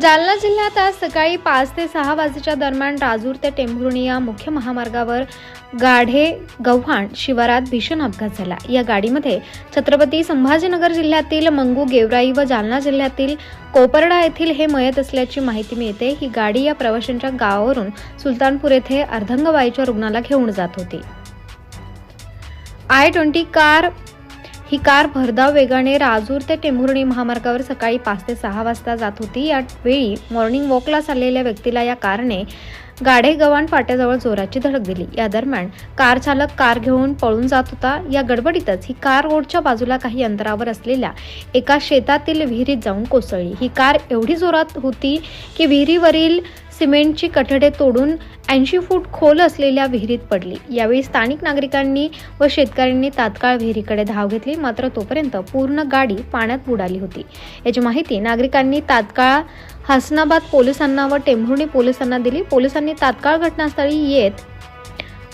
जालना जिल्ह्यात आज सकाळी पाच ते सहा वाजेच्या दरम्यान राजूर ते टेंभुर्णी या मुख्य महामार्गावर गाढे गव्हाण शिवारात भीषण अपघात झाला. या गाडीमध्ये छत्रपती संभाजीनगर जिल्ह्यातील मंगू गेवराई व जालना जिल्ह्यातील कोपरडा येथील हे मयत असल्याची माहिती मिळते. ही गाडी या प्रवाशांच्या गावावरून सुलतानपूर येथे अर्धंगवाईच्या रुग्णाला घेऊन जात होती. आय ट्वेंटी कार ही कार भरधाव वेगाने राजूर ते टेंभुर्णी महामार्गावर सकाळी पाच ते सहा वाजता जात होती. यावेळी मॉर्निंग वॉकला चाललेल्या व्यक्तीला या कारने गाढे गव्हाण फाट्याजवळ जोराची धडक दिली. या दरम्यान कार चालक कार घेऊन पळून जात होता. या गडबडीतच ही कार रोडच्या बाजूला काही अंतरावर असलेल्या एका शेतातील विहिरीत जाऊन कोसळली. ही कार एवढी जोरात होती की विहिरीवरील सिमेंटची कठडे तोडून ऐंशी फूट खोल असलेल्या विहिरीत पडली. यावेळी स्थानिक नागरिकांनी व शेतकऱ्यांनी तात्काळ विहिरीकडे धाव घेतली. मात्र तोपर्यंत पूर्ण गाडी पाण्यात बुडाली होती. याची माहिती नागरिकांनी तात्काळ हसनाबाद पोलिसांना व टेंभुर्णी पोलिसांना दिली. पोलिसांनी तात्काळ घटनास्थळी येत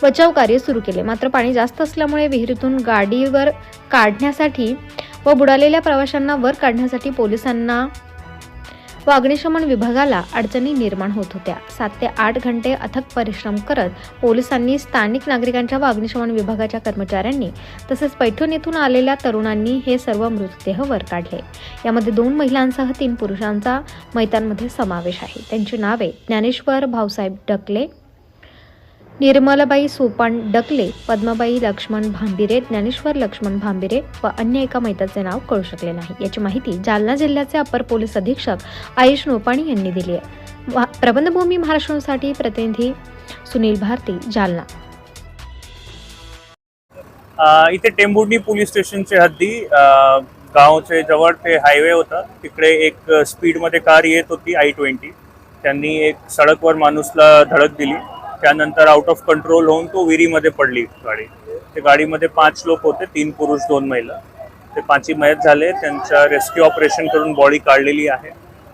बचाव कार्य सुरू केले. मात्र पाणी जास्त असल्यामुळे विहिरीतून गाडीवर काढण्यासाठी व बुडालेल्या प्रवाशांना वर काढण्यासाठी पोलिसांना व अग्निशमन विभागाला अडचणी निर्माण होत होत्या. सात ते आठ घंटे अथक परिश्रम करत पोलिसांनी स्थानिक नागरिकांच्या व अग्निशमन विभागाच्या कर्मचाऱ्यांनी तसेच पैठण येथून आलेल्या तरुणांनी हे सर्व मृतदेह वर काढले. यामध्ये दोन महिलांसह तीन पुरुषांचा मैतांमध्ये समावेश आहे. त्यांची नावे ज्ञानेश्वर भाऊसाहेब डकले निर्मलाबाई सोपान डकले पद्माबाई लक्ष्मण भांबिरे ज्ञानेश्वर लक्ष्मण भांबिरे व अन्य एका मैताचे नाव कळू शकले नाही. याची माहिती जालना जिल्ह्याचे अपर पोलीस अधीक्षक आयुष नोपाणी यांनी दिली आहे. प्रबंधभूमी महाराष्ट्रासाठी प्रतिनिधी सुनील भारती जालना. इथे टेंभुर्णी पोलीस स्टेशनचे हद्दी गावचे जवळ ते हायवे होता. तिकडे एक स्पीडमध्ये कार येत होती आय ट्वेंटी. त्यांनी एक सडकवर माणूसला धडक दिली. त्यानंतर आउट ऑफ कंट्रोल होऊन तो विहिरीमध्ये पडली गाडी. ते गाडीमध्ये पाच लोक होते तीन पुरुष दोन महिला. ते पाचही मयत झाले. त्यांच्या रेस्क्यू ऑपरेशन करून बॉडी काढलेली आहे.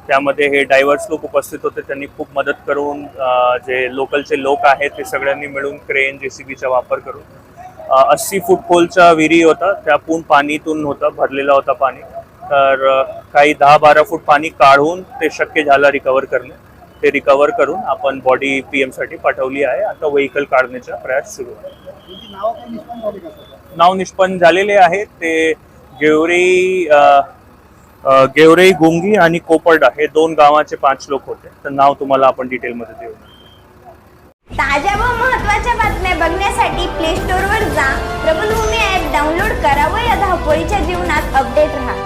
त्यामध्ये हे डायव्हर्स लोक उपस्थित होते. त्यांनी खूप मदत करून जे लोकलचे लोक आहेत ते सगळ्यांनी मिळून क्रेन जे सी बीचा वापर करून अस्सी फूट खोलचा विहिरी होता. त्यातून पाणीतून होता भरलेला होता पाणी. तर काही दहा बारा फूट पाणी काढून ते शक्य झालं रिकवर करणे. ते रिकवर करून आपण बॉडी पी साठी पाठवली आहे. आता व्हेकल काढण्याचा प्रयास सुरू आहे. नाव निष्पन्न झालेले आहेत ते गेवरे गेवरेई गोंगी गुंगी आणि कोपर्डा हे दोन गावाचे पाच लोक होते. तर नाव तुम्हाला आपण डिटेलमध्ये देऊ. ताज्या व महत्त्वाच्या बातम्या बघण्यासाठी प्ले स्टोअरवर जा. प्रबलभूमी ॲप डाउनलोड करा व या धावपळीच्या जीवनात अपडेट राहा.